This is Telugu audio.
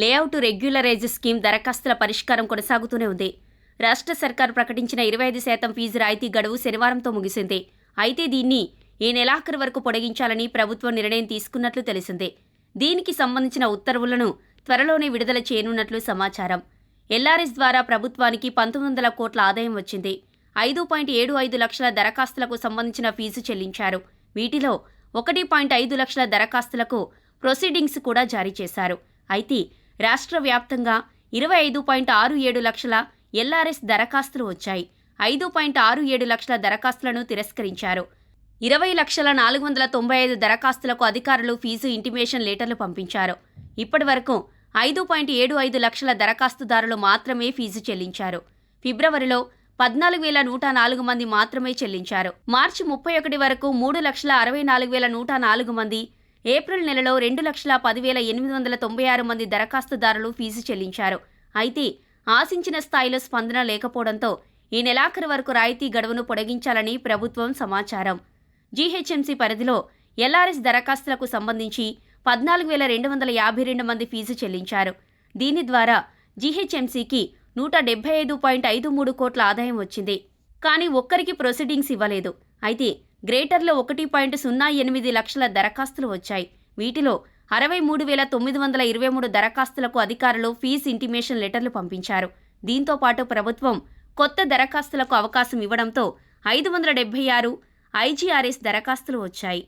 లేఅవుట్ రెగ్యులరైజ్ స్కీమ్ దరఖాస్తుల పరిష్కారం కొనసాగుతూనే ఉంది. రాష్ట్ర సర్కార్ ప్రకటించిన ఇరవై ఐదు శాతం ఫీజు రాయితీ గడువు శనివారంతో ముగిసింది. అయితే దీన్ని ఈ నెలాఖరు వరకు పొడిగించాలని ప్రభుత్వం నిర్ణయం తీసుకున్నట్లు తెలిసింది. దీనికి సంబంధించిన ఉత్తర్వులను త్వరలోనే విడుదల చేయనున్నట్లు సమాచారం. ఎల్ఆర్ఎస్ ద్వారా ప్రభుత్వానికి పంతొమ్మిది వందల కోట్ల ఆదాయం వచ్చింది. ఐదు పాయింట్ ఏడు ఐదు లక్షల దరఖాస్తులకు సంబంధించిన ఫీజు చెల్లించారు. వీటిలో ఒకటి పాయింట్ ఐదు లక్షల దరఖాస్తులకు ప్రొసీడింగ్స్ కూడా జారీ చేశారు. అయితే రాష్ట్ర వ్యాప్తంగా ఇరవై ఐదు పాయింట్ ఆరు ఏడు లక్షల ఎల్ఆర్ఎస్ దరఖాస్తులు వచ్చాయి. ఐదు పాయింట్ ఆరు ఏడు లక్షల దరఖాస్తులను తిరస్కరించారు. ఇరవై లక్షల నాలుగు వందల తొంభై ఐదు దరఖాస్తులకు అధికారులు ఫీజు ఇంటిమేషన్ లెటర్లు పంపించారు. ఇప్పటి వరకు ఐదు పాయింట్ ఏడు ఐదు లక్షల దరఖాస్తుదారులు మాత్రమే ఫీజు చెల్లించారు. ఫిబ్రవరిలో పద్నాలుగు వేల నూట నాలుగు మంది మాత్రమే చెల్లించారు. మార్చి ముప్పై ఒకటి వరకు మూడు లక్షల అరవై నాలుగు వేల నూట నాలుగు మంది ఏప్రిల్ నెలలో రెండు లక్షల పదివేల ఎనిమిది వందల తొంభై ఆరు మంది దరఖాస్తుదారులు ఫీజు చెల్లించారు. అయితే ఆశించిన స్థాయిలో స్పందన లేకపోవడంతో ఈ నెలాఖరు వరకు రాయితీ గడువును పొడిగించాలని ప్రభుత్వం సమాచారం. జీహెచ్ఎంసీ పరిధిలో ఎల్ఆర్ఎస్ దరఖాస్తులకు సంబంధించి పద్నాలుగు వేల రెండు వందల యాభై రెండు మంది ఫీజు చెల్లించారు. దీని ద్వారా జీహెచ్ఎంసీకి నూట డెబ్బై ఐదు పాయింట్ ఐదు మూడు కోట్ల ఆదాయం వచ్చింది. కానీ ఒక్కరికి ప్రొసీడింగ్స్ ఇవ్వలేదు. అయితే గ్రేటర్లో ఒకటి పాయింట్ సున్నా ఎనిమిది లక్షల దరఖాస్తులు వచ్చాయి. వీటిలో అరవై మూడు వేల తొమ్మిది వందల ఇరవై మూడు దరఖాస్తులకు అధికారులు ఫీజు ఇంటిమేషన్ లెటర్లు పంపించారు. దీంతో పాటు ప్రభుత్వం కొత్త దరఖాస్తులకు అవకాశం ఇవ్వడంతో ఐదు వందల డెబ్బై ఆరు ఐజీఆర్ఎస్ దరఖాస్తులు వచ్చాయి.